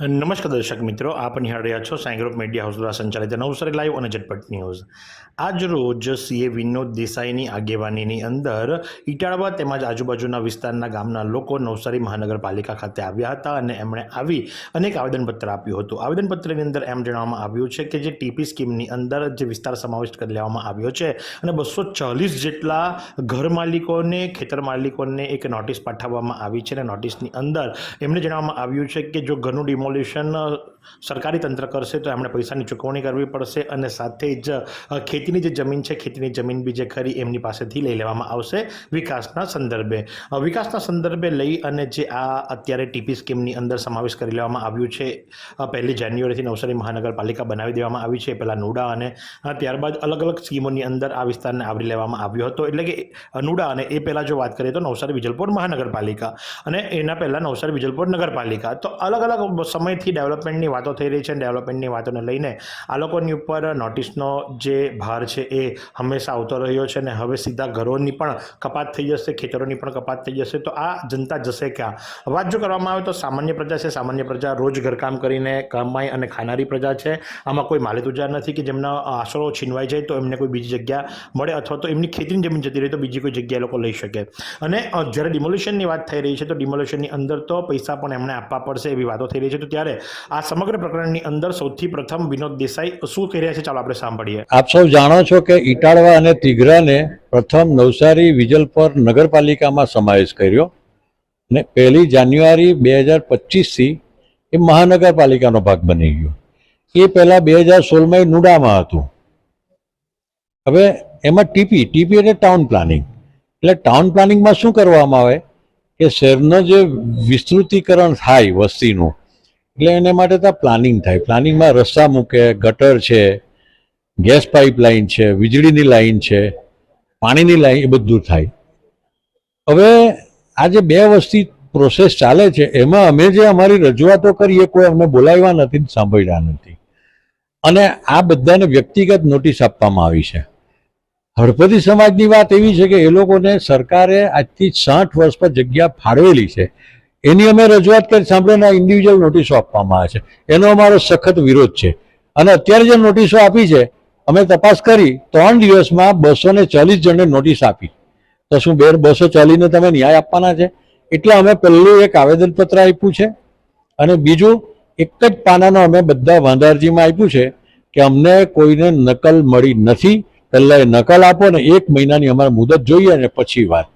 નમસ્કાર દર્શક મિત્રો, આપ નિહાળ રહ્યા છો સાંઈ ગ્રુપ મીડિયા હાઉસ દ્વારા સંચાલિત નવસારી લાઈવ અને ઝટપટ ન્યૂઝ. આજ રોજ સીએ વિનોદ દેસાઈની આગેવાનીની અંદર ઇટાળવા તેમજ આજુબાજુના વિસ્તારના ગામના લોકો નવસારી મહાનગરપાલિકા ખાતે આવ્યા હતા અને એમણે આવી અનેક આવેદનપત્ર આપ્યું હતું. આવેદનપત્રની અંદર એમ જણાવવામાં આવ્યું છે કે જે ટીપી સ્કીમની અંદર જે વિસ્તાર સમાવિષ્ટ કરી લેવામાં આવ્યો છે અને બસો ચાલીસ જેટલા ઘર માલિકોને, ખેતર માલિકોને એક નોટિસ પાઠવવામાં આવી છે અને નોટિસની અંદર એમને જણાવવામાં આવ્યું છે કે જો ઘરનું ડિમોલિશન સરકારી તંત્ર કરશે તો એમણે પૈસાની ચૂકવણી કરવી પડશે અને સાથે જ ખેતીની જે જમીન છે, ખેતીની જમીન બી જે ખરી એમની પાસેથી લઈ લેવામાં આવશે વિકાસના સંદર્ભે. વિકાસના સંદર્ભે લઈ અને જે આ અત્યારે ટીપી સ્કીમની અંદર સમાવેશ કરી લેવામાં આવ્યું છે પહેલી જાન્યુઆરીથી નવસારી મહાનગરપાલિકા બનાવી દેવામાં આવી છે પહેલાં નુડા અને ત્યારબાદ અલગ અલગ સ્કીમોની અંદર આ વિસ્તારને આવરી લેવામાં આવ્યો હતો. એટલે કે નુડા અને એ પહેલાં જો વાત કરીએ તો નવસારી વિજલપુર મહાનગરપાલિકા અને એના પહેલાં નવસારી વિજલપુર નગરપાલિકા. તો અલગ અલગ સમયથી ડેવલપમેન્ટની વાતો થઈ રહી છે ડેવલપમેન્ટની વાતોને લઈને આ લોકોની ઉપર નોટિસનો જે ભાર છે એ હંમેશા આવતો રહ્યો છે અને હવે સીધા ઘરોની પણ કપાત થઈ જશે, ખેતરોની પણ કપાત થઈ જશે. તો આ જનતા જશે ક્યાં? વાત જો કરવામાં આવે તો સામાન્ય પ્રજા છે, સામાન્ય પ્રજા રોજ ઘરકામ કરીને કમાઈ અને ખાનારી પ્રજા છે. આમાં કોઈ માલિતુજાર નથી કે જેમના આશરો છીનવાઈ જાય તો એમને કોઈ બીજી જગ્યા મળે અથવા તો એમની ખેતીની જમીન જતી રહી તો બીજી કોઈ જગ્યાએ લોકો લઈ શકે. અને જ્યારે ડિમોલ્યુશનની વાત થઈ રહી છે તો ડિમોલ્યુશનની અંદર તો પૈસા પણ એમણે આપવા પડશે એવી વાતો થઈ રહી છે. તો ત્યારે આ સમગ્ર પ્રકરણની અંદર સૌથી પ્રથમ વિનોદ દેસાઈ શું કહી રહ્યા છે? ચાલો આપણે સાંભળીએ. આપ સૌ જાણો છો કે ઇટાળવા અને તિઘરાને પ્રથમ નવસારી વિજલપર નગરપાલિકામાં સમાવેશ કર્યો ને પહેલી જાન્યુઆરી બે હજાર પચીસથી એ મહાનગરપાલિકાનો ભાગ બની ગયો. એ પહેલાં બે હજાર સોળમાં એ નુડામાં હતું. હવે એમાં ટીપી ટીપી એટલે ટાઉન પ્લાનિંગ એટલે ટાઉન પ્લાનિંગમાં શું કરવામાં આવે? કે શહેરનું જે વિસ્તૃતિકરણ થાય વસ્તીનું એટલે એને માટે ત્યાં પ્લાનિંગ થાય. પ્લાનિંગમાં રસ્તા મૂકે, ગટર છે ગેસ પાઇપલાઇન છે, વીજળીની લાઇન છે, પાણીની લાઈન એ બધું થાય. હવે આ જે બે વસ્તી પ્રોસેસ ચાલે છે, એમાં અમે જે અમારી રજૂઆતો કરીએ, કોઈ અમને બોલાવ્યા નથી સાંભળ્યા નથી. અને આ બધાને વ્યક્તિગત નોટિસ આપવામાં આવી છે. હળપતિ સમાજની વાત એવી છે કે એ લોકોને સરકારે આજથી સાઠ વર્ષ પર જગ્યા ફાળવેલી છે. એની અમે રજૂઆત કરી સાંભળીને ઇન્ડિવિજ્યુઅલ નોટિસો આપવામાં આવે છે. એનો અમારો સખત વિરોધ છે. અને અત્યારે જે નોટિસો આપી છે, અમે તપાસ કરી, ત્રણ દિવસમાં બસો ને ચાલીસ જણને નોટિસ આપી. તો શું બે બસો ચાલીસને તમે ન્યાય આપવાના છે? એટલે અમે પહેલું એક આવેદનપત્ર આપ્યું છે. અને બીજું, એક જ પાનાનો અમે બધા વાંધારજીમાં આપ્યું છે કે અમને કોઈને નકલ મળી નથી. પહેલાં એ નકલ આપો ને એક મહિનાની અમારે મુદત જોઈએ ને પછી વાત.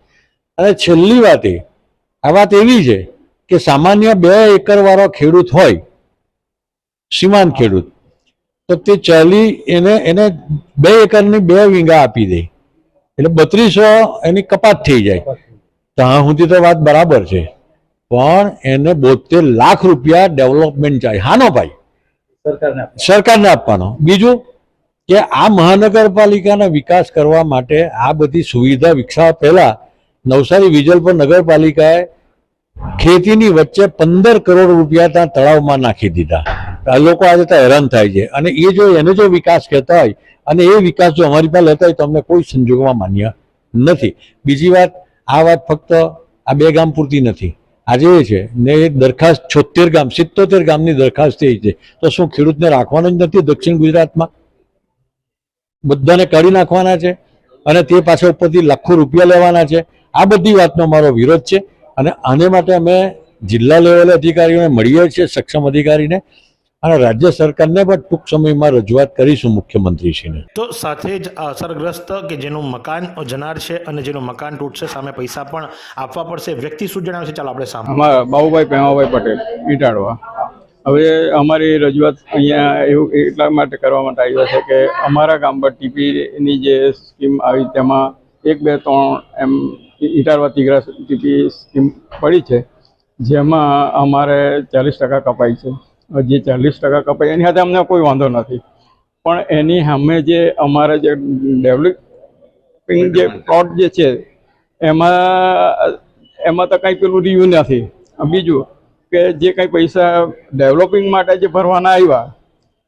અને છેલ્લી વાત એ, આ વાત એવી છે કે સામાન્ય બે એકર વાળો ખેડૂત હોય સીમાંત ખેડૂત તો તે ચાલી એને એને બે એકરની બે વીંગા આપી દે. એટલે બત્રીસો એની કપાત થઈ જાય. ત્યાં સુધી તો વાત બરાબર છે. પણ એને બોતેર લાખ રૂપિયા ડેવલપમેન્ટ ચાહે હાનો ભાઈ? સરકારને આપવાનો. બીજું કે આ મહાનગરપાલિકાના વિકાસ કરવા માટે આ બધી સુવિધા વિકસાવવા પહેલા નવસારી વિજલપુર નગરપાલિકાએ ખેતીની વચ્ચે પંદર કરોડ રૂપિયા ત્યાં તળાવમાં નાખી દીધા. આ લોકો આજે તો હેરાન થાય છે. અને એ જો એને જો વિકાસ કહેતા હોય, અને એ વિકાસ જો અમારી પાસે લેતા હોય, તો અમને કોઈ સંજોગમાં માન્ય નથી. બીજી વાત, આ વાત ફક્ત આ બે ગામ પૂરતી નથી. આજે એ છે, ને એ દરખાસ્ત છોતેર ગામ, સિત્તોતેર ગામની દરખાસ્ત થઈ છે. તો શું ખેડૂતને રાખવાનો જ નથી દક્ષિણ ગુજરાતમાં? બધાને કાઢી નાખવાના છે અને તે પાછળ ઉપરથી લાખો રૂપિયા લેવાના છે. આ બધી વાતનો મારો વિરોધ છે. અને આને માટે અમે જિલ્લા લેવલે અધિકારીઓને મળીએ છીએ સક્ષમ અધિકારીને. અને રાજ્ય સરકારને પણ ટૂંક સમયમાં રજૂઆત કરીશું મુખ્યમંત્રીશ્રીને. તો સાથે જ અસરગ્રસ્ત કે જેનું મકાન જનાર છે અને જેનું મકાન તૂટશે સામે પૈસા પણ આપવા પડશે. વ્યક્તિ શું જણાવે છે? ચાલો આપણે સામે અમારા બાબુભાઈ પેમાભાઈ પટેલ ઈટાડવા. હવે અમારી રજૂઆત અહીંયા એવું એટલા માટે કરવા માટે આવ્યા છે કે અમારા ગામ પર ટીપીની જે સ્કીમ આવી તેમાં એક બે ત્રણ એમ ઈટાળવા તીગરા ટીપી સ્કીમ પડી છે, જેમાં અમારે ચાલીસ ટકા કપાઈ છે. જે ચાલીસ ટકા કપાઈ, એની સાથે અમને કોઈ વાંધો નથી. પણ એની સામે જે અમારે જે ડેવલપિંગ જે પ્લોટ જે છે, એમાં એમાં તો કંઈ પેલું રિવ્યુ નથી. બીજું કે જે કંઈ પૈસા ડેવલપિંગ માટે જે ભરવાના આવ્યા,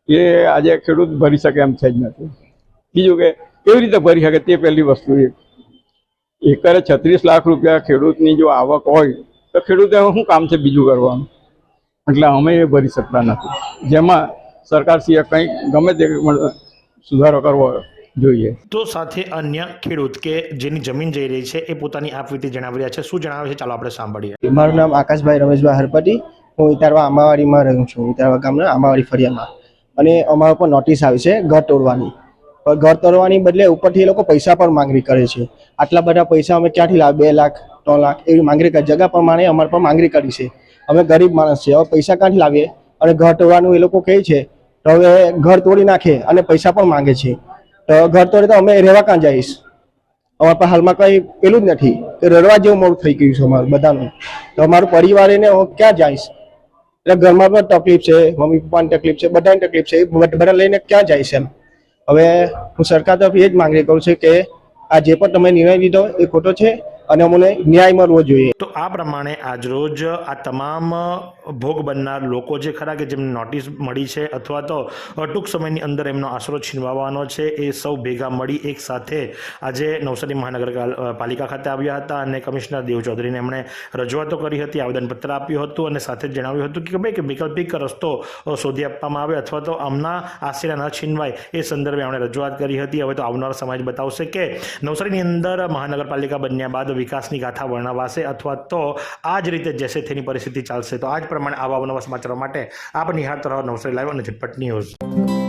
એ આજે ખેડૂત ભરી શકે એમ છે જ નથી. બીજું કે કેવી રીતે ભરી શકે તે પહેલી વસ્તુ એક. એકરે છત્રીસ લાખ રૂપિયા ખેડૂતની જો આવક હોય તો ખેડૂતે શું કામ છે બીજું કરવાનું? એટલે અમે એ ભરી શકતા નથી. જેમાં સરકારશ્રીએ કંઈક ગમે તે સુધારો કરવો જોઈએ. તો સાથે અન્ય ખેડૂત કે જેની જમીન જઈ રહી છે એ પોતાની આપવીતી જણાવી રહ્યા છે. શું જણાવે છે? ચાલો આપણે સાંભળીએ. મારું નામ આકાશભાઈ રમેશભાઈ હરપતિ હું ઇતારવા આંબાવાડીમાં રહું છું ઇતારવા ગામના આંબાવાડી ફળિયામાં. અને અમારા પર નોટિસ આવી છે ઘર તોડવાની. પણ ઘર તરવાની બદલે ઉપરથી એ લોકો પૈસા પણ માંગણી કરે છે. આટલા બધા પૈસા અમે ક્યાંથી લાવે, બે લાખ, ત્રણ લાખ એવી માંગણી કરી. જગા પ્રમાણે અમારે પણ માંગણી કરી છે. અમે ગરીબ માણસ છીએ. હવે પૈસા ક્યાંથી લાવીએ? અને ઘર તોડવાનું એ લોકો કહે છે, તો હવે ઘર તોડી નાખે અને પૈસા પણ માંગે છે. તો ઘર તોડે તો અમે રહેવા ક્યાં જઈશ? અમારા પાસે હાલમાં કંઈ પેલું જ નથી કે રડવા જેવું મોડું થઈ ગયું છે અમારું બધાનું. તો અમારું પરિવાર એને હું ક્યાં જઈશ? એટલે ઘરમાં પણ તકલીફ છે, મમ્મી પપ્પાની તકલીફ છે, બધાની તકલીફ છે. બધા લઈને ક્યાં જઈશ એમ? હવે હું સરકાર તરફથી એ જ માંગણી કરું છું કે આ જે પણ તમે નિર્ણય લીધો એ ખોટો છે. અને અમને ન્યાય મળવો જોઈએ. તો આ પ્રમાણે આજરોજ આ તમામ ભોગ બનનાર લોકો જે ખરા કે જેમને નોટિસ મળી છે અથવા તો ટૂંક સમયની અંદર એમનો આશરો છીનવાવાનો છે, એ સૌ ભેગા મળી એક સાથે આજે નવસારી મહાનગરપાલિકા ખાતે આવ્યા હતા અને કમિશનર દેવ ચૌધરીને એમણે રજૂઆતો કરી હતી, આવેદનપત્ર આપ્યું હતું અને સાથે જ જણાવ્યું હતું કે ભાઈ કે વૈકલ્પિક રસ્તો શોધી આપવામાં આવે અથવા તો આમના આશરા ન છીનવાય એ સંદર્ભે એમણે રજૂઆત કરી હતી. હવે તો આવનાર સમાજ બતાવશે કે નવસારીની અંદર મહાનગરપાલિકા બન્યા બાદ વિકાસની ગાથા વર્ણવાશે અથવા તો આ જ રીતે જશે તેની પરિસ્થિતિ ચાલશે. તો આ જ પ્રમાણે આવા નવા સમાચારો માટે આપ નિહાળતા રહો નવસારી લાઈવ અને ઝટપટ ન્યૂઝ